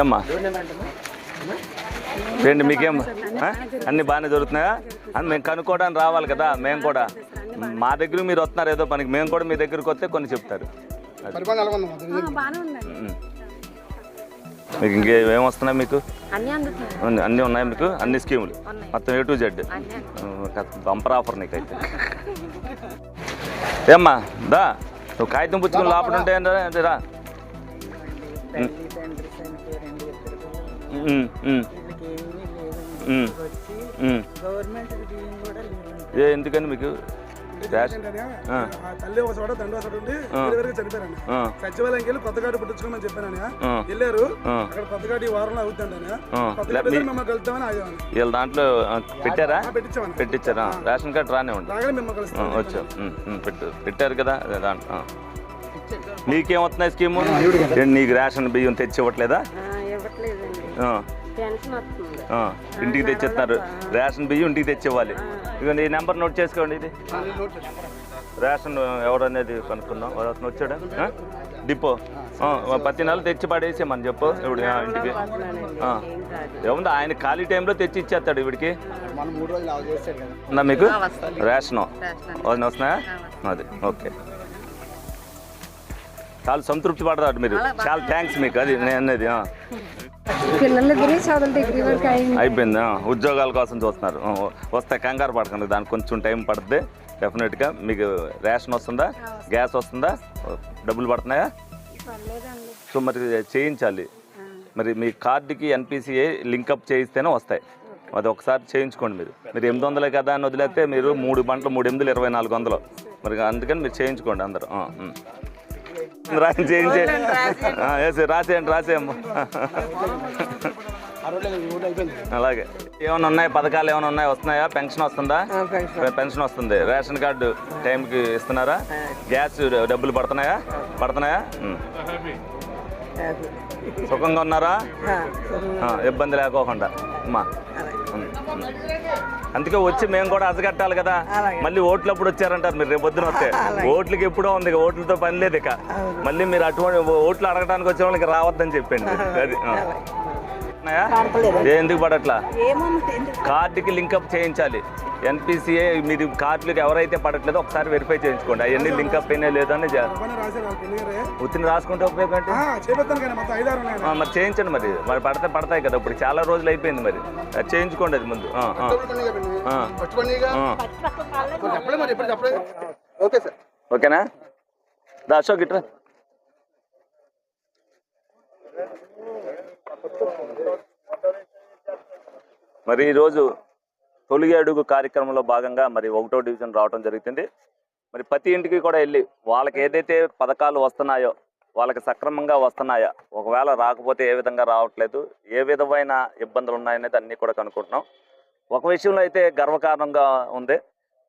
ఏమ్మా? ఏంటి మీకేం? అన్ని బాగానే జరుగుతున్నాయా? అని మేము కనుక్కోవడానికి రావాలి కదా మేము కూడా. మా దగ్గర మీరు వస్తున్నారు ఏదో పనికి మేము కూడా మీ దగ్గరికి వస్తే కొన్ని చెప్తారు. మీకు ఇంకేం వస్తున్నాయి మీకు? అన్నీ ఉన్నాయి మీకు? అన్ని స్కీములు. మొత్తం ఏ టు జెడ్? అన్నీ బంపర్ ఆఫర్ నీకైతే. ఏమ్మా దా. నువ్వు కాగితం పుచ్చుకుని లోపల ఉంటే గవర్నమెంట్ బియ్యం కూడా ఏ ఎందుకని మీకు తల్లి ఒక చోట తండ్రి ఒక ఉండి ఆ, సచివాలయంకి వెళ్ళి కొత్త కార్డు పుట్టించుకోమని చెప్పానని ఆ, వెళ్ళారు. అక్కడ కొత్త కార్డు ఈ వారంలో అవుతుందని మిమ్మల్ని కలుద్దామని వీళ్ళ దాంట్లో పెట్టారా? పెట్టించారా? రేషన్ కార్డు రానే ఉండి. రాగానే మిమ్మల్ని కలుస్తాం పెట్టారు కదా దాంట్లో ఆ. నీకేం వస్తున్నాయి స్కీము నీకు రేషన్ బియ్యం తెచ్చి ఇవ్వట్లేదా ఇంటికి తెచ్చిస్తున్నారు. రేషన్ బియ్యం ఇంటికి తెచ్చివ్వాలి. ఇదిగోండి ఈ నెంబర్ నోట్ చేసుకోండి ఇది. రేషన్ ఎవరనేది కనుక్కుందాం. ఎవరైనా వచ్చాడా? ఆ? డిపో. ఆ, ప్రతి నెల తెచ్చి పడేసేమని చెప్పు. ఇప్పుడు ఇంటికి. ఆ. ఏముంది? ఆయన ఖాళీ టైంలో తెచ్చి ఇచ్చేస్తాడు ఇవిడికి. మనం మూడు రోజులు అలా చేశారు కదా. ఉందా మీకు. రేషను. వస్తున్నాయా? అది. ఓకే. చాలా సంతృప్తి పడతాడు మీరు. చాలా థ్యాంక్స్ మీకు అది నేను అనేది ఆ. పిల్లల దగ్గర చదువుల డిగ్రీ వరకు అయింది. అయిపోయింది ఉద్యోగాల కోసం చూస్తున్నారు. ఆ, వస్తాయి కంగారు పడకండి దానికి కొంచెం టైం పడుతుంది డెఫినెట్గా మీకు రేషన్ వస్తుందా గ్యాస్ వస్తుందా డబ్బులు పడుతున్నాయా? సో మరి చేయించాలి. మరి మీ కార్డుకి ఎన్పిసిఏ లింకప్ చేయిస్తేనే వస్తాయి. అది ఒకసారి చేయించుకోండి మీరు. మీరు ఎనిమిది వందలే కదా అని వదిలేస్తే మీరు మూడు గంటలు మూడు ఎనిమిదిలు ఇరవై నాలుగు వందలు. మరి అందుకని మీరు చేయించుకోండి అందరూ. రాసి చేయించే ఆ, వేసి రాసేయండి రాసేయమ్మ అలాగే. ఏమైనా ఉన్నాయి? పథకాలు ఏమైనా ఉన్నాయి? వస్తున్నాయా? పెన్షన్ వస్తుందా? పెన్షన్. వస్తుంది. రేషన్ కార్డు టైంకి ఇస్తున్నారా? గ్యాస్ డబ్బులు పడుతున్నాయా? పడుతున్నాయా. సుఖంగా ఉన్నారా? ఆ, ఇబ్బంది లేకోకుండా. అమ్మా. అందుకే వచ్చి మేము కూడా అజగట్టాలి కదా. మళ్ళీ ఓట్లు అప్పుడు వచ్చారంటారు మీరు రేపు పొద్దున వస్తే. ఓట్లకి ఎప్పుడో ఉంది ఓట్లతో పని లేదు ఇక. మళ్ళీ మీరు అటువంటి ఓట్లు అడగడానికి వచ్చే వాళ్ళకి రావద్దని చెప్పండి. అది ఏ ఎందుకు పడట్లా? కార్డుకి లింకప్ చేయించాలి. ఎన్పిసిఏ మీరు కార్డులకు ఎవరైతే పడట్లేదో ఒకసారి వెరిఫై చేయించుకోండి. అవన్నీ లింకప్ అయినా వాళ్ళు పెళ్ళిగారే ఉత్తిని రాసుకుంటే ఉపయోగం మరి చేయించండి మరి. మరి పడితే పడతాయి కదా ఇప్పుడు. చాలా రోజులు అయిపోయింది మరి. అది చేయించుకోండి అది ముందు. ఓకేనా? దా అశోక్ ఇట్రా మరి ఈరోజు తొలి అడుగు కార్యక్రమంలో భాగంగా మరి ఒకటో డివిజన్ రావడం జరుగుతుంది. మరి ప్రతి ఇంటికి కూడా వెళ్ళి వాళ్ళకి ఏదైతే పథకాలు వస్తున్నాయో వాళ్ళకి సక్రమంగా వస్తున్నాయా ఒకవేళ రాకపోతే ఏ విధంగా రావట్లేదు ఏ విధమైన ఇబ్బందులు ఉన్నాయనేది అన్నీ కూడా కనుక్కుంటున్నాం. ఒక విషయంలో అయితే గర్వకారణంగా ఉంది.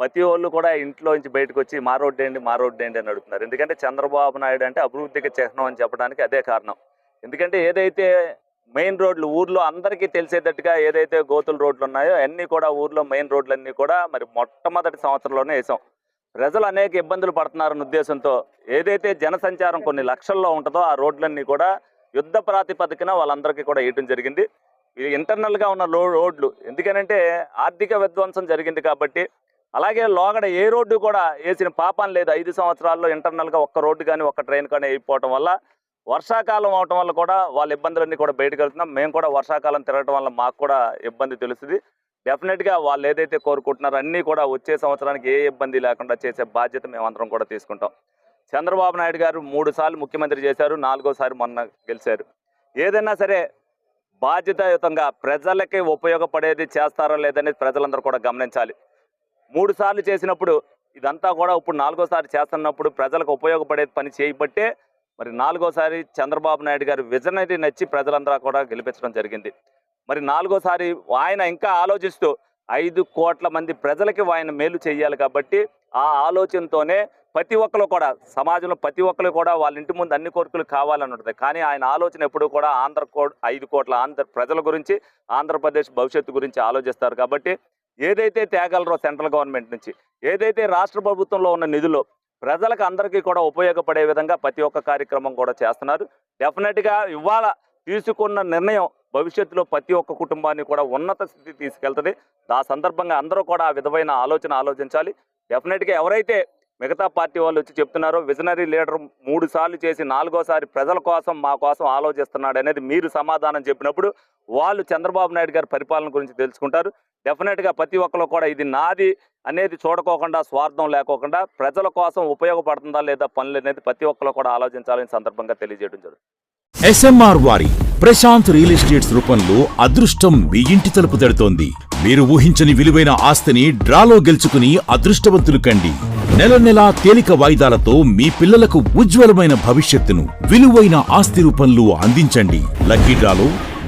ప్రతి వాళ్ళు కూడా ఇంట్లో నుంచి బయటకు వచ్చి మా రోడ్డు ఏంటి మా రోడ్డు ఏంటి అని అడుగుతున్నారు. ఎందుకంటే చంద్రబాబు నాయుడు అంటే అభివృద్ధికి చిహ్నం అని చెప్పడానికి అదే కారణం. ఎందుకంటే ఏదైతే మెయిన్ రోడ్లు ఊర్లో అందరికీ తెలిసేటట్టుగా ఏదైతే గోతుల రోడ్లు ఉన్నాయో అన్నీ కూడా ఊర్లో మెయిన్ రోడ్లన్నీ కూడా మరి మొట్టమొదటి సంవత్సరంలోనే వేసాం. ప్రజలు అనేక ఇబ్బందులు పడుతున్నారన్న ఉద్దేశంతో ఏదైతే జనసంచారం కొన్ని లక్షల్లో ఉంటుందో ఆ రోడ్లన్నీ కూడా యుద్ధ ప్రాతిపదికన వాళ్ళందరికీ కూడా వేయటం జరిగింది. ఇది ఇంటర్నల్గా ఉన్న లో రోడ్లు ఎందుకనంటే ఆర్థిక విధ్వంసం జరిగింది కాబట్టి అలాగే లోగడ ఏ రోడ్డు కూడా వేసిన పాపం లేదు. ఐదు సంవత్సరాల్లో ఇంటర్నల్గా ఒక్క రోడ్డు కానీ ఒక్క ట్రైన్ కానీ అయిపోవటం వల్ల వర్షాకాలం అవటం వల్ల కూడా వాళ్ళ ఇబ్బందులన్నీ కూడా బయటకు వెళ్తున్నాం మేము కూడా వర్షాకాలం తిరగటం వల్ల మాకు కూడా ఇబ్బంది తెలుస్తుంది. డెఫినెట్గా వాళ్ళు ఏదైతే కోరుకుంటున్నారో అన్నీ కూడా వచ్చే సంవత్సరానికి ఏ ఇబ్బంది లేకుండా చేసే బాధ్యత మేమందరం కూడా తీసుకుంటాం. చంద్రబాబు నాయుడు గారు మూడు సార్లు ముఖ్యమంత్రి చేశారు నాలుగోసారి మొన్న గెలిచారు. ఏదైనా సరే బాధ్యతాయుతంగా ప్రజలకి ఉపయోగపడేది చేస్తారో లేదనేది ప్రజలందరూ కూడా గమనించాలి. మూడు సార్లు చేసినప్పుడు ఇదంతా కూడా ఇప్పుడు నాలుగోసారి చేస్తున్నప్పుడు ప్రజలకు ఉపయోగపడేది పని చేయబట్టే మరి నాలుగోసారి చంద్రబాబు నాయుడు గారి విజనరీ నచ్చి ప్రజలందరూ కూడా గెలిపించడం జరిగింది. మరి నాలుగోసారి ఆయన ఇంకా ఆలోచిస్తూ ఐదు కోట్ల మంది ప్రజలకి ఆయన మేలు చేయాలి కాబట్టి ఆ ఆలోచనతోనే ప్రతి ఒక్కరు కూడా సమాజంలో ప్రతి ఒక్కరు కూడా వాళ్ళ ఇంటి ముందు అన్ని కోరికలు కావాలని ఉంటుంది. కానీ ఆయన ఆలోచన ఎప్పుడు కూడా ఆంధ్ర కో ఐదు కోట్ల ఆంధ్ర ప్రజల గురించి ఆంధ్రప్రదేశ్ భవిష్యత్తు గురించి ఆలోచిస్తారు. కాబట్టి ఏదైతే తేగలరో సెంట్రల్ గవర్నమెంట్ నుంచి ఏదైతే రాష్ట్ర ప్రభుత్వంలో ఉన్న నిధులు ప్రజలకు అందరికీ కూడా ఉపయోగపడే విధంగా ప్రతి ఒక్క కార్యక్రమం కూడా చేస్తున్నారు. డెఫినెట్గా ఇవాళ తీసుకున్న నిర్ణయం భవిష్యత్తులో ప్రతి ఒక్క కుటుంబాన్ని కూడా ఉన్నత స్థితి తీసుకెళ్తుంది. ఆ సందర్భంగా అందరూ కూడా ఆ విధమైన ఆలోచన ఆలోచించాలి. డెఫినెట్గా ఎవరైతే మిగతా పార్టీ వాళ్ళు వచ్చి చెప్తున్నారో విజనరీ లీడర్ మూడు సార్లు చేసి నాలుగోసారి ప్రజల కోసం మా కోసం ఆలోచిస్తున్నాడు అనేది మీరు సమాధానం చెప్పినప్పుడు వాళ్ళు చంద్రబాబు నాయుడు గారి పరిపాలన గురించి తెలుసుకుంటారు. డెఫినెట్గా ప్రతి ఒక్కరు కూడా ఇది నాది అనేది చూడకోకుండా స్వార్థం లేకోకుండా ప్రజల కోసం ఉపయోగపడుతుందా లేదా పనులు అనేది ప్రతి ఒక్కరు కూడా ఆలోచించాలని సందర్భంగా తెలియజేయడం జరుగుతుంది. ఎస్ఎంఆర్ వారి ప్రశాంత్ రియల్ ఎస్టేట్స్ రూపంలో అదృష్టం మీ ఇంటి తలుపు తడుతోంది. మీరు ఊహించని విలువైన ఆస్తిని డ్రాలో గెలుచుకుని అదృష్టవంతులు కండి. నెల నెలా తేలిక వాయిదాలతో మీ పిల్లలకు ఉజ్వలమైన భవిష్యత్తును విలువైన ఆస్తి రూపంలో అందించండి. లక్కీ డ్రాలో